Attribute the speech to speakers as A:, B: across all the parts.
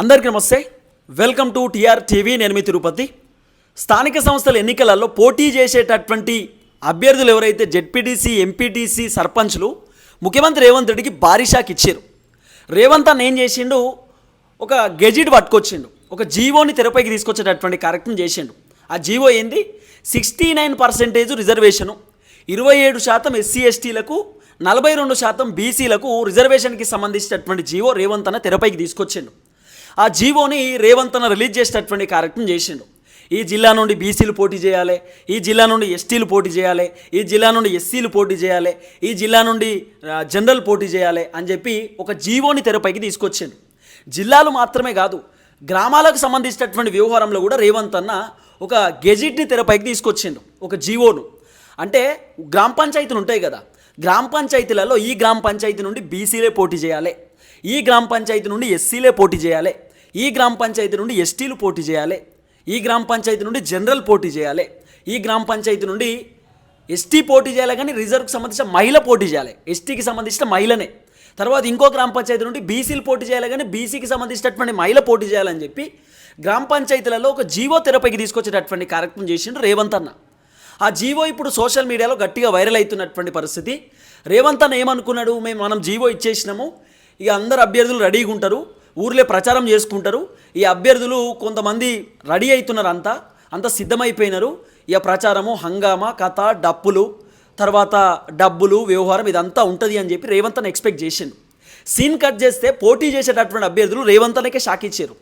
A: అందరికీ నమస్తే. Welcome to TR TV నేను మీ తిరుపతి. స్థానిక సంస్థల ఎన్నికలలో పోటీ చేసేటటువంటి అభ్యర్థులు ఎవరైతే జెడ్పీటీసీ ఎంపీటీసీ సర్పంచ్లు ముఖ్యమంత్రి రేవంత్ రెడ్డికి భారీ షాక్ ఇచ్చారు. రేవంత్ అన్న ఏం చేసిండు? ఒక గెజిట్ పట్టుకొచ్చిండు. ఒక జీవోని తెరపైకి తీసుకొచ్చేటటువంటి కార్యక్రమం చేసిండు. ఆ జీవో ఏంది? Sixty nine percentage reservation. ఇరవై ఏడు శాతం ఎస్సీ ఎస్టీలకు నలభై రెండు శాతం బీసీలకు రిజర్వేషన్కి సంబంధించినటువంటి జీవో రేవంత్ అన్న తెరపైకి తీసుకొచ్చిండు. ఆ జీవోని రేవంత్ అన్న రిలీజ్ చేసేటటువంటి కార్యక్రమం చేసిండు. ఈ జిల్లా నుండి బీసీలు పోటీ చేయాలి ఈ జిల్లా నుండి ఎస్టీలు పోటీ చేయాలి ఈ జిల్లా నుండి ఎస్సీలు పోటీ చేయాలి ఈ జిల్లా నుండి జనరల్ పోటీ చేయాలి అని చెప్పి ఒక జీవోని తెరపైకి తీసుకొచ్చిండు. జిల్లాలు మాత్రమే కాదు గ్రామాలకు సంబంధించినటువంటి వ్యవహారంలో కూడా రేవంత్ అన్న ఒక గెజిట్ని తెరపైకి తీసుకొచ్చిండు ఒక జీవోను. అంటే గ్రామ పంచాయతీలు ఉంటాయి కదా గ్రామ పంచాయతీలలో ఈ గ్రామ పంచాయతీ నుండి బీసీలే పోటీ చేయాలి ఈ గ్రామ పంచాయతీ నుండి ఎస్సీలే పోటీ చేయాలి ఈ గ్రామ పంచాయతీ నుండి ఎస్టీలు పోటీ చేయాలి. ఈ గ్రామ పంచాయతీ నుండి జనరల్ పోటీ చేయాలి. ఈ గ్రామ పంచాయతీ నుండి ఎస్టీ పోటీ చేయాలి కానీ రిజర్వ్కి సంబంధించిన మహిళ పోటీ చేయాలి. ఎస్టీకి సంబంధించిన మహిళనే. తర్వాత ఇంకో గ్రామ పంచాయతీ నుండి బీసీలు పోటీ చేయాలి కానీ బీసీకి సంబంధించినటువంటి మహిళ పోటీ చేయాలని చెప్పి గ్రామ పంచాయతీలలో ఒక జీవో తెరపైకి తీసుకొచ్చేటటువంటి కార్యక్రమం చేసిండు రేవంత్ అన్న. ఆ జీవో ఇప్పుడు సోషల్ మీడియాలో గట్టిగా వైరల్ అవుతున్నటువంటి పరిస్థితి. రేవంత్ అన్న ఏమనుకున్నాడు? మేము మనం జీవో ఇచ్చేసినాము. ఇక అందరు అభ్యర్థులు రెడీగా ఉంటారు. ఊర్లే ప్రచారం చేసుకుంటారు. ఈ అభ్యర్థులు కొంతమంది రెడీ అవుతున్నారు అంతా అంతా సిద్ధమైపోయినారు. ఇక ప్రచారము హంగామా కథ డప్పులు తర్వాత డబ్బులు వ్యవహారం ఇదంతా ఉంటుంది అని చెప్పి రేవంత్ అని ఎక్స్పెక్ట్ చేసిండు. సీన్ కట్ చేస్తే పోటీ చేసేటటువంటి అభ్యర్థులు రేవంత్ అనేకే షాక్ ఇచ్చారు.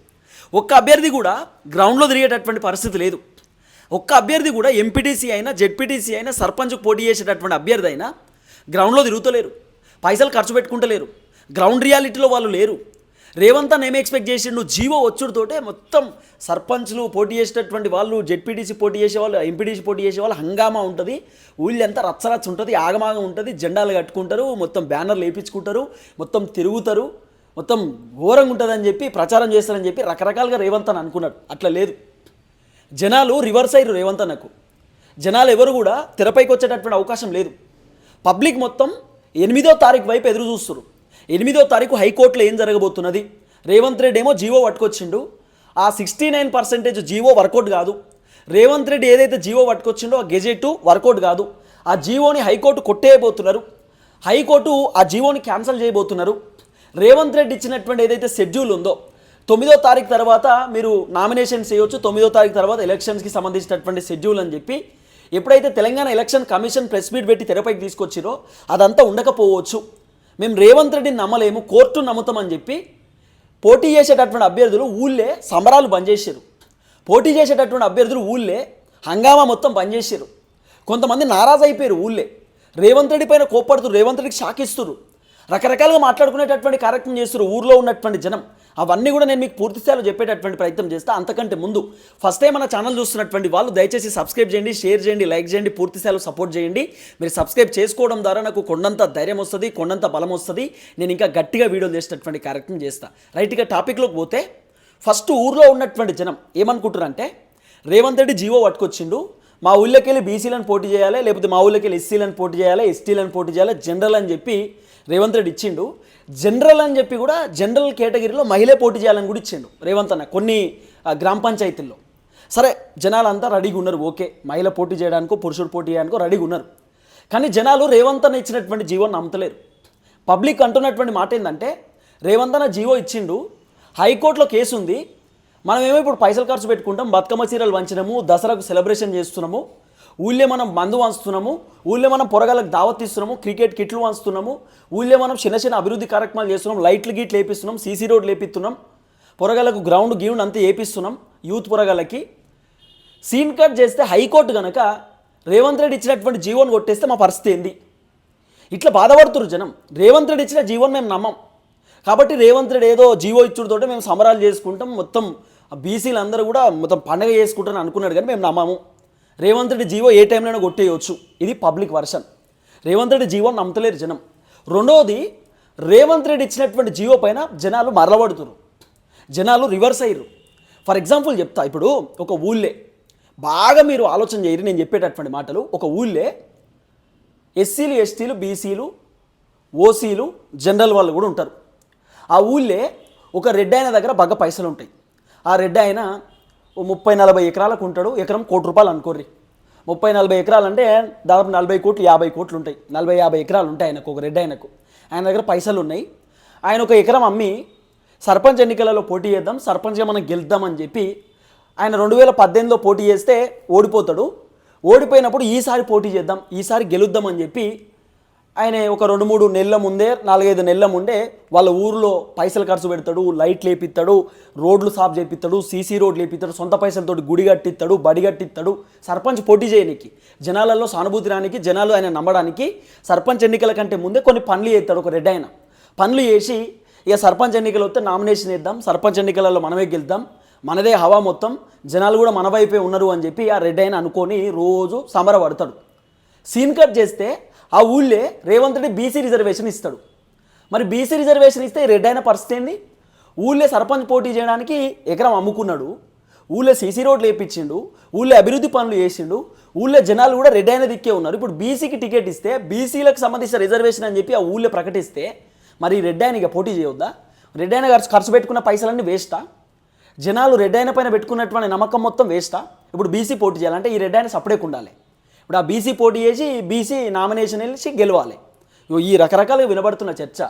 A: ఒక్క అభ్యర్థి కూడా గ్రౌండ్లో తిరిగేటటువంటి పరిస్థితి లేదు. ఒక్క అభ్యర్థి కూడా ఎంపీటీసీ అయినా జెడ్పీటీసీ అయినా సర్పంచ్కు పోటీ చేసేటటువంటి అభ్యర్థి అయినా గ్రౌండ్లో తిరుగుతలేరు. పైసలు ఖర్చు పెట్టుకుంటలేరు. గ్రౌండ్ రియాలిటీలో వాళ్ళు లేరు. రేవంత్ అన్న ఏమి ఎక్స్పెక్ట్ చేసిండు? జీవో వచ్చుడుతోటే మొత్తం సర్పంచ్లు పోటీ చేసేటటువంటి వాళ్ళు జెడ్పీటీసీ పోటీ చేసే వాళ్ళు ఎంపీటీసీ పోటీ చేసే వాళ్ళు హంగామా ఉంటుంది. ఊళ్ళంతా రచ్చరచ్చ ఉంటుంది ఆగమాగం ఉంటుంది జెండాలు కట్టుకుంటారు మొత్తం బ్యానర్లు వేయించుకుంటారు మొత్తం తిరుగుతారు మొత్తం ఘోరంగా ఉంటుందని చెప్పి ప్రచారం చేస్తారని చెప్పి రకరకాలుగా రేవంత్ అని అనుకున్నాడు. అట్లా లేదు. జనాలు రివర్స్ అయ్యారు రేవంత్ అన్నకు. జనాలు ఎవరు కూడా తెరపైకి వచ్చేటటువంటి అవకాశం లేదు. పబ్లిక్ మొత్తం ఎనిమిదో తారీఖు వైపు ఎదురు చూస్తున్నారు ఎనిమిదో తారీఖు హైకోర్టులో ఏం జరగబోతున్నది? రేవంత్ రెడ్డి ఏమో జీవో పట్టుకొచ్చిండు. ఆ sixty nine percentage GO work out కాదు. రేవంత్ రెడ్డి ఏదైతే జీవో పట్టుకొచ్చిండో ఆ గెజెట్ వర్కౌట్ కాదు. ఆ జీవోని హైకోర్టు కొట్టేయబోతున్నారు. హైకోర్టు ఆ జీవోని క్యాన్సిల్ చేయబోతున్నారు. రేవంత్ రెడ్డి ఇచ్చినటువంటి ఏదైతే షెడ్యూల్ ఉందో తొమ్మిదో తారీఖు తర్వాత మీరు నామినేషన్ చేయొచ్చు తొమ్మిదో తారీఖు తర్వాత ఎలక్షన్స్కి సంబంధించినటువంటి షెడ్యూల్ అని చెప్పి ఎప్పుడైతే Telangana election commission press meet పెట్టి తెరపైకి తీసుకొచ్చిరో అదంతా ఉండకపోవచ్చు. మేము రేవంత్ రెడ్డిని నమ్మలేము కోర్టు నమ్ముతామని చెప్పి పోటీ చేసేటటువంటి అభ్యర్థులు ఊళ్ళే సంబరాలు బంద్ చేశారు. పోటీ చేసేటటువంటి అభ్యర్థులు ఊళ్ళే హంగామా మొత్తం బంద్ చేశారు. కొంతమంది నారాజ్ అయిపోయారు ఊళ్ళే. రేవంత్ రెడ్డి పైన కోప్పడుతురు రేవంత్ రెడ్డికి షాక్ రకరకాలుగా మాట్లాడుకునేటటువంటి కార్యక్రమం చేస్తారు ఊర్లో ఉన్నటువంటి జనం. అవన్నీ కూడా నేను మీకు పూర్తి స్థాయిలో చెప్పేటటువంటి ప్రయత్నం చేస్తా. అంతకంటే ముందు ఫస్ట్ టైం మన ఛానల్ చూస్తున్నటువంటి వాళ్ళు దయచేసి సబ్స్క్రైబ్ చేయండి షేర్ చేయండి లైక్ చేయండి పూర్తి స్థాయిలో సపోర్ట్ చేయండి. మీరు సబ్స్క్రైబ్ చేసుకోవడం ద్వారా నాకు కొండంత ధైర్యం వస్తుంది కొండంత బలం వస్తుంది. నేను ఇంకా గట్టిగా వీడియోలు చేసేటటువంటి కార్యక్రమం చేస్తా. రైట్గా టాపిక్లోకి పోతే ఫస్ట్ ఊర్లో ఉన్నటువంటి జనం ఏమనుకుంటారంటే రేవంత్ రెడ్డి జీవో పట్టుకొచ్చిండు. మా ఊళ్ళోకి వెళ్ళి బీసీలను పోటీ చేయాలి లేకపోతే మా ఊళ్ళోకి వెళ్ళి ఎస్సీలను పోటీ చేయాలి ఎస్టీలను పోటీ చేయాలి? జనరల్ అని చెప్పి రేవంత్ రెడ్డి ఇచ్చిండు. జనరల్ అని చెప్పి కూడా జనరల్ కేటగిరీలో మహిళే పోటీ చేయాలని కూడా ఇచ్చిండు రేవంత్ అన్న కొన్ని గ్రామ పంచాయతీల్లో. సరే జనాలంతా రెడీగా ఉన్నారు ఓకే. మహిళ పోటీ చేయడానికో పురుషుడు పోటీ చేయడానికో రెడీగా ఉన్నారు. కానీ జనాలు రేవంత్ అన్న ఇచ్చినటువంటి జీవోని నమ్మతలేరు. పబ్లిక్ అంటున్నటువంటి మాట ఏంటంటే రేవంత్ అన్న జీవో ఇచ్చిండు హైకోర్టులో కేసు ఉంది మనమేమో ఇప్పుడు పైసలు ఖర్చు పెట్టుకుంటాం బతుకమ్మ చీరలు వంచినాము దసరాకు సెలబ్రేషన్ చేస్తున్నాము ఊళ్ళే మనం మందు వంచుతున్నాము ఊళ్ళే మనం పొరగాలకు దావత్ ఇస్తున్నాము క్రికెట్ కిట్లు వంచుతున్నాము ఊళ్ళే మనం చిన్న చిన్న అభివృద్ధి కార్యక్రమాలు చేస్తున్నాం లైట్లు గీట్లు వేపిస్తున్నాం సీసీ రోడ్ లేపిస్తున్నాం పొరగాలకు గ్రౌండ్ గీవుండ్ అంతా వేపిస్తున్నాం యూత్ పొరగాలకి సీన్ కట్ చేస్తే హైకోర్టు కనుక రేవంత్ రెడ్డి ఇచ్చినటువంటి జీవోని కొట్టేస్తే మా పరిస్థితి ఏంది? ఇట్లా బాధపడుతున్నారు జనం. రేవంత్ రెడ్డి ఇచ్చిన జీవోని మేము నమ్మం. కాబట్టి రేవంత్ రెడ్డి ఏదో జీవో ఇచ్చుడుతోటే మేము సమరాలు చేసుకుంటాం మొత్తం బీసీలు అందరూ కూడా మొత్తం పండగ చేసుకుంటారని అనుకున్నాడు కానీ మేము నమ్మము. రేవంత్ రెడ్డి జీవో ఏ టైంలోనే కొట్టేయవచ్చు ఇది public version. Revanth Reddy GO నమ్మతలేరు జనం. రెండవది రేవంత్ రెడ్డి ఇచ్చినటువంటి జీవో పైన జనాలు మరలబడుతురు. జనాలు రివర్స్ అయ్యారు ఫర్ ఎగ్జాంపుల్ చెప్తా ఇప్పుడు ఒక ఊళ్ళే. బాగా మీరు ఆలోచన చేయరు నేను చెప్పేటటువంటి మాటలు. ఒక ఊళ్ళే ఎస్సీలు ఎస్టీలు బీసీలు ఓసీలు జనరల్ వాళ్ళు కూడా ఉంటారు. ఆ ఊళ్ళే ఒక రెడ్ ఆయన దగ్గర బాగా పైసలు ఉంటాయి ఆ రెడ్డి ఆయన ఓ ముప్పై నలభై ఎకరాలకు ఉంటాడు. ఎకరం కోటి రూపాయలు అనుకోర్రి. ముప్పై నలభై ఎకరాలు అంటే దాదాపు నలభై కోట్లు యాభై కోట్లు ఉంటాయి. నలభై యాభై ఎకరాలు ఉంటాయి ఆయనకు ఒక రెడ్డి ఆయనకు. ఆయన దగ్గర పైసలు ఉన్నాయి. ఆయన ఒక ఎకరం అమ్మి సర్పంచ్ ఎన్నికలలో పోటీ చేద్దాం సర్పంచ్గా మనం గెలుద్దామని చెప్పి ఆయన రెండు వేల పద్దెనిమిదిలో పోటీ చేస్తే ఓడిపోతాడు. ఓడిపోయినప్పుడు ఈసారి పోటీ చేద్దాం ఈసారి గెలుద్దామని చెప్పి ఆయన ఒక రెండు మూడు నెలల ముందే నాలుగైదు నెలల ముందే వాళ్ళ ఊరిలో పైసలు ఖర్చు పెడతాడు లైట్లు వేపిస్తాడు రోడ్లు సాఫ్ చేపిస్తాడు సీసీ రోడ్లు వేపిస్తాడు సొంత పైసలతోటి గుడి కట్టిస్తాడు బడి కట్టిస్తాడు సర్పంచ్ పోటీ చేయనికి జనాలలో సానుభూతి రానికి జనాలు ఆయన నమ్మడానికి సర్పంచ్ ఎన్నికల కంటే ముందే కొన్ని పనులు చేస్తాడు ఒక రెడ్ ఆయన. పనులు చేసి ఇక సర్పంచ్ ఎన్నికలు వస్తే నామినేషన్ ఇద్దాం సర్పంచ్ ఎన్నికలలో మనమే గెలుద్దాం మనదే హవా మొత్తం జనాలు కూడా మన వైపే ఉన్నారు అని చెప్పి ఆ రెడ్ ఆయన అనుకొని రోజు సమరపడతాడు. సీన్ కట్ చేస్తే ఆ ఊళ్ళే రేవంత్ రెడ్డి బీసీ రిజర్వేషన్ ఇస్తాడు. మరి బీసీ రిజర్వేషన్ ఇస్తే రెడ్ అయిన పరిస్థితి ఏంది? ఊళ్ళే సర్పంచ్ పోటీ చేయడానికి ఎకరం అమ్ముకున్నాడు. ఊళ్ళో సీసీ రోడ్లు వేయించిండు ఊళ్ళో అభివృద్ధి పనులు చేసిండు. ఊళ్ళో జనాలు కూడా రెడ్ అయిన దిక్కే ఉన్నారు. ఇప్పుడు బీసీకి టికెట్ ఇస్తే బీసీలకు సంబంధించిన రిజర్వేషన్ అని చెప్పి ఆ ఊళ్ళో ప్రకటిస్తే మరి రెడ్ ఆయన ఇక పోటీ చేయొద్దా? రెడ్ అయిన ఖర్చు ఖర్చు పెట్టుకున్న పైసలన్నీ వేస్టా? జనాలు రెడ్ అయిన పైన పెట్టుకున్నటువంటి నమ్మకం మొత్తం వేస్టా? ఇప్పుడు బీసీ పోటీ చేయాలంటే ఈ రెడ్ అయిన సపరేట్ ఉండాలి. ఇప్పుడు ఆ బీసీ పోటీ చేసి బీసీ నామినేషన్ వెళ్ళి గెలవాలి. ఇగో ఈ రకరకాలుగా వినబడుతున్న చర్చ.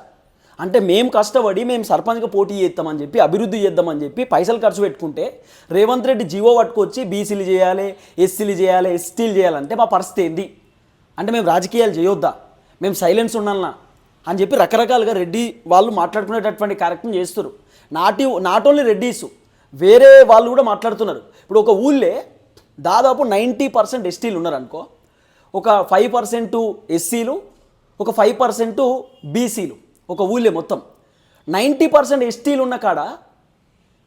A: అంటే మేము కష్టపడి మేము సర్పంచ్గా పోటీ చేస్తామని చెప్పి అభివృద్ధి చేద్దామని చెప్పి పైసలు ఖర్చు పెట్టుకుంటే రేవంత్ రెడ్డి జీవో పట్టుకొచ్చి బీసీలు చేయాలి ఎస్సీలు చేయాలి ఎస్టీలు చేయాలంటే మా పరిస్థితి ఏంది? అంటే మేము రాజకీయాలు చేయొద్దా? మేము సైలెన్స్ ఉండాలనా? అని చెప్పి రకరకాలుగా రెడ్డి వాళ్ళు మాట్లాడుకునేటటువంటి కార్యక్రమం చేస్తారు నాటి నాట్ ఓన్లీ రెడ్డీస్ వేరే వాళ్ళు కూడా మాట్లాడుతున్నారు. ఇప్పుడు ఒక ఊళ్ళే దాదాపు నైంటీ పర్సెంట్ ఎస్టీలు ఉన్నారు అనుకో ఒక ఫైవ్ పర్సెంట్ ఎస్సీలు ఒక ఫైవ్ పర్సెంట్ బీసీలు ఒక ఊళ్ళే మొత్తం. నైంటీ పర్సెంట్ ఎస్టీలు ఉన్న కాడ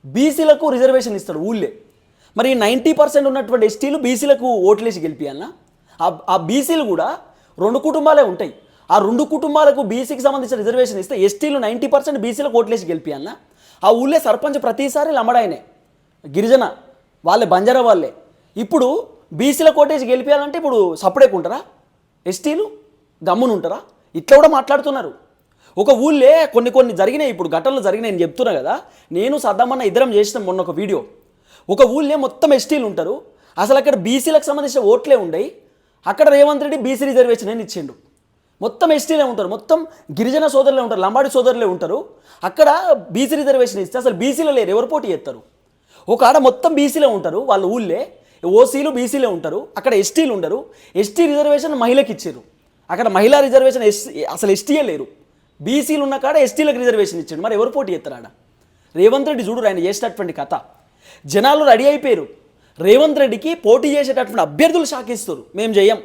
A: బీసీలకు రిజర్వేషన్ ఇస్తాడు ఊళ్ళే. మరి నైంటీ పర్సెంట్ ఉన్నటువంటి ఎస్టీలు బీసీలకు ఓట్లేసి గెలిపియాలనా? ఆ- ఆ బీసీలు కూడా రెండు కుటుంబాలే ఉంటాయి. ఆ రెండు కుటుంబాలకు బీసీకి సంబంధించిన రిజర్వేషన్ ఇస్తే ఎస్టీలు నైంటీ పర్సెంట్ బీసీలకు ఓట్లేసి గెలిపియాలనా? ఆ ఊళ్ళే సర్పంచ్ ప్రతిసారి లమ్మడాయనే గిరిజన వాళ్ళే బంజారా వాళ్ళే. ఇప్పుడు బీసీల కోటేసి గెలిపించాలంటే ఇప్పుడు సపరేట్ ఉంటారా? ఎస్టీలు గమ్మున ఉంటారా? ఇట్లా కూడా మాట్లాడుతున్నారు. ఒక ఊళ్ళే కొన్ని కొన్ని జరిగినాయి ఇప్పుడు ఘటనలు జరిగినాయి నేను చెప్తున్నా కదా. నేను సద్దామన్న ఇద్దరం చేసిన మొన్న ఒక వీడియో. ఒక ఊళ్ళే మొత్తం ఎస్టీలు ఉంటారు. అసలు అక్కడ బీసీలకు సంబంధించిన ఓట్లే ఉండయి. అక్కడ రేవంత్ రెడ్డి బీసీ రిజర్వేషన్ అని ఇచ్చిండు. మొత్తం ఎస్టీలే ఉంటారు. మొత్తం గిరిజన సోదరులే ఉంటారు. లంబాడి సోదరులే ఉంటారు. అక్కడ బీసీ రిజర్వేషన్ ఇస్తే అసలు బీసీలో లేరు. ఎవరు పోటీ చేస్తారు? ఒక ఆడ మొత్తం బీసీలే ఉంటారు వాళ్ళ ఊళ్ళే. ఓసీలు బీసీలే ఉంటారు. అక్కడ ఎస్టీలు ఉండరు. ఎస్టీ రిజర్వేషన్ మహిళకి ఇచ్చారు. అక్కడ మహిళా రిజర్వేషన్ ఎస్ అసలు ఎస్టీయే లేరు. బీసీలు ఉన్న కాడ ఎస్టీలకు రిజర్వేషన్ ఇచ్చాడు. మరి ఎవరు పోటీ ఎత్తారాడ రేవంత్ రెడ్డి చూడు ఆయన చేసేటటువంటి కథ. జనాలు రెడీ అయిపోయారు. రేవంత్ రెడ్డికి పోటీ చేసేటటువంటి అభ్యర్థులు షాకిస్తారు. మేము చేయం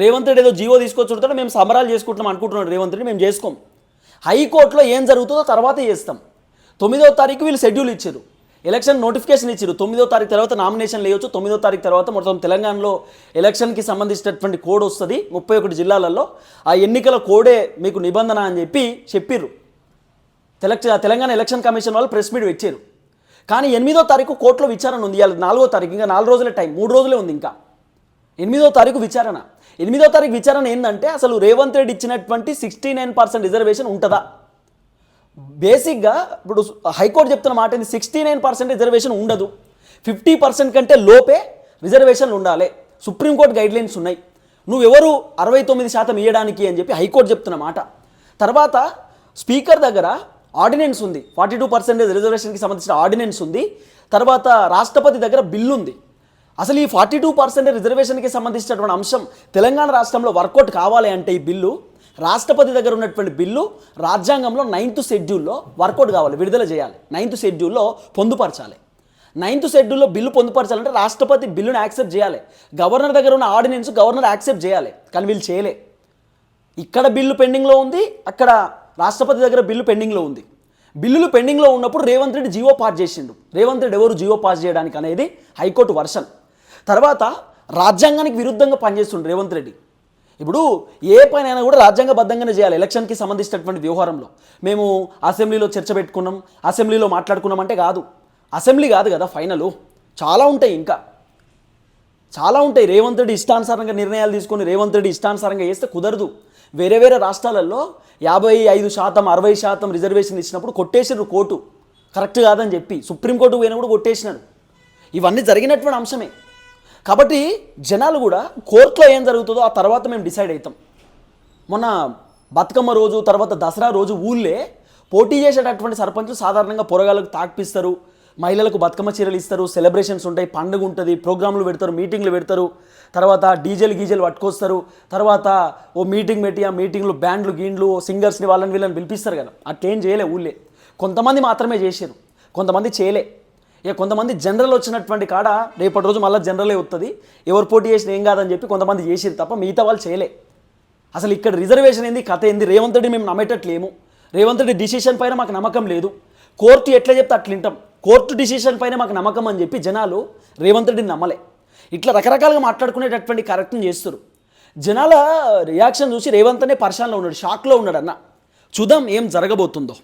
A: రేవంత్ రెడ్డి ఏదో జీవో తీసుకొచ్చుడతాడు మేము సమరాలు చేసుకుంటున్నాం అనుకుంటున్నాడు రేవంత్ రెడ్డి మేము చేసుకోం. హైకోర్టులో ఏం జరుగుతుందో తర్వాత చేస్తాం. తొమ్మిదో తారీఖు వీళ్ళు షెడ్యూల్ ఇచ్చారు. ఎలక్షన్ నోటిఫికేషన్ ఇచ్చారు తొమ్మిదో తారీఖు తర్వాత నామినేషన్ లేయొచ్చు తొమ్మిదో తారీఖు తర్వాత మొత్తం తెలంగాణలో ఎలక్షన్కి సంబంధించినటువంటి కోడ్ వస్తుంది. ముప్పై ఒకటి జిల్లాలలో ఆ ఎన్నికల కోడే మీకు నిబంధన అని చెప్పి చెప్పిర్రు. తెలక్ష తెలంగాణ ఎలక్షన్ కమిషన్ వాళ్ళు ప్రెస్ మీట్ ఇచ్చారు కానీ ఎనిమిదో తారీఖు కోర్టులో విచారణ ఉంది. ఇవాళ నాలుగో తారీఖు ఇంకా నాలుగు రోజులే టైం. మూడు రోజులే ఉంది ఇంకా. ఎనిమిదో తారీఖు విచారణ. ఎనిమిదో తారీఖు విచారణ ఏంటంటే అసలు రేవంత్ రెడ్డి ఇచ్చినటువంటి సిక్స్టీ నైన్ పర్సెంట్ రిజర్వేషన్ ఉంటుందా? బేసిక్గా ఇప్పుడు హైకోర్టు చెప్తున్న మాట ఏంటి సిక్స్టీ నైన్ పర్సెంట్ రిజర్వేషన్ ఉండదు. ఫిఫ్టీ పర్సెంట్ కంటే లోపే రిజర్వేషన్లు ఉండాలి. సుప్రీంకోర్టు గైడ్లైన్స్ ఉన్నాయి. నువ్వెవరు అరవై తొమ్మిది శాతం ఇవ్వడానికి అని చెప్పి హైకోర్టు చెప్తున్న మాట. తర్వాత స్పీకర్ దగ్గర ఆర్డినెన్స్ ఉంది. ఫార్టీ టూ పర్సెంటేజ్ రిజర్వేషన్కి సంబంధించిన ఆర్డినెన్స్ ఉంది. తర్వాత రాష్ట్రపతి దగ్గర బిల్లు ఉంది. అసలు ఈ ఫార్టీ టూ పర్సెంట్ రిజర్వేషన్కి సంబంధించినటువంటి అంశం తెలంగాణ రాష్ట్రంలో వర్కౌట్ కావాలి అంటే ఈ బిల్లు రాష్ట్రపతి దగ్గర ఉన్నటువంటి బిల్లు రాజ్యాంగంలో నైన్త్ షెడ్యూల్లో వర్కౌట్ కావాలి విడుదల చేయాలి. నైన్త్ షెడ్యూల్లో పొందుపరచాలి. నైన్త్ షెడ్యూల్లో బిల్లు పొందుపరచాలంటే రాష్ట్రపతి బిల్లును యాక్సెప్ట్ చేయాలి. గవర్నర్ దగ్గర ఉన్న ఆర్డినెన్స్ గవర్నర్ యాక్సెప్ట్ చేయాలి కానీ వీళ్ళు చేయలే. ఇక్కడ బిల్లు పెండింగ్లో ఉంది అక్కడ రాష్ట్రపతి దగ్గర బిల్లు పెండింగ్లో ఉంది. బిల్లులు పెండింగ్లో ఉన్నప్పుడు రేవంత్ రెడ్డి జీవో పాస్ చేసిండు. రేవంత్ రెడ్డి ఎవరు జీవో పాస్ చేయడానికి అనేది హైకోర్టు వర్షన్. తర్వాత రాజ్యాంగానికి విరుద్ధంగా పనిచేస్తుండు రేవంత్ రెడ్డి. ఇప్పుడు ఏ పని అయినా కూడా రాజ్యాంగబద్ధంగానే చేయాలి. ఎలక్షన్కి సంబంధించినటువంటి వ్యవహారంలో. మేము అసెంబ్లీలో చర్చ పెట్టుకున్నాం అసెంబ్లీలో మాట్లాడుకున్నాం అంటే కాదు. అసెంబ్లీ కాదు కదా ఫైనలు. చాలా ఉంటాయి ఇంకా. చాలా ఉంటాయి. రేవంత్ రెడ్డి ఇష్టానుసారంగా నిర్ణయాలు తీసుకొని రేవంత్ రెడ్డి ఇష్టానుసారంగా చేస్తే కుదరదు. వేరే వేరే రాష్ట్రాలలో యాభై ఐదు శాతం అరవై శాతం రిజర్వేషన్ ఇచ్చినప్పుడు కొట్టేసారు కోర్టు. కరెక్ట్ కాదని చెప్పి. సుప్రీంకోర్టు పోయినప్పుడు కొట్టేసినాడు. ఇవన్నీ జరిగినటువంటి అంశమే. కాబట్టి జనాలు కూడా కోర్టులో ఏం జరుగుతుందో ఆ తర్వాత మేము డిసైడ్ అవుతాం. మొన్న బతుకమ్మ రోజు తర్వాత దసరా రోజు ఊళ్ళే పోటీ చేసేటటువంటి సర్పంచులు సాధారణంగా పొరగాళ్ళకు తాకిపిస్తారు. మహిళలకు బతుకమ్మ చీరలు ఇస్తారు. సెలబ్రేషన్స్ ఉంటాయి. పండుగ ఉంటుంది. ప్రోగ్రాంలు పెడతారు. మీటింగ్లు పెడతారు. తర్వాత డీజేలు గీజేలు పట్టుకొస్తారు. తర్వాత ఓ మీటింగ్ పెట్టి ఆ మీటింగ్లో బ్యాండ్లు గీండ్లు సింగర్స్ని వాళ్ళని వీళ్ళని పిలిపిస్తారు కదా. అట్లేం చేయలే ఊళ్ళే. కొంతమంది మాత్రమే చేశారు కొంతమంది చేయలే. ఇక కొంతమంది జనరల్ వచ్చినటువంటి కాడ రేపటి రోజు మళ్ళీ జనరలే వస్తుంది ఎవరు పోటీ చేసిన ఏం కాదని చెప్పి కొంతమంది చేసిరు తప్ప మిగతా వాళ్ళు చేయలే. అసలు ఇక్కడ రిజర్వేషన్ ఏంది? కథ ఏంది? రేవంత్ రెడ్డి మేము నమ్మేటట్లేము. రేవంత్ రెడ్డి డిసిషన్ పైన మాకు నమ్మకం లేదు. కోర్టు ఎట్లా చెప్తే అట్లా వింటాం. కోర్టు డిసిషన్ పైన మాకు నమ్మకం అని చెప్పి జనాలు రేవంత్ రెడ్డిని నమ్మలే. ఇట్లా రకరకాలుగా మాట్లాడుకునేటటువంటి కరెక్ట్ని చేస్తారు జనాల రియాక్షన్ చూసి రేవంత్ అనే ఉన్నాడు షాక్లో ఉన్నాడు అన్న. చూద్దాం ఏం జరగబోతుందో.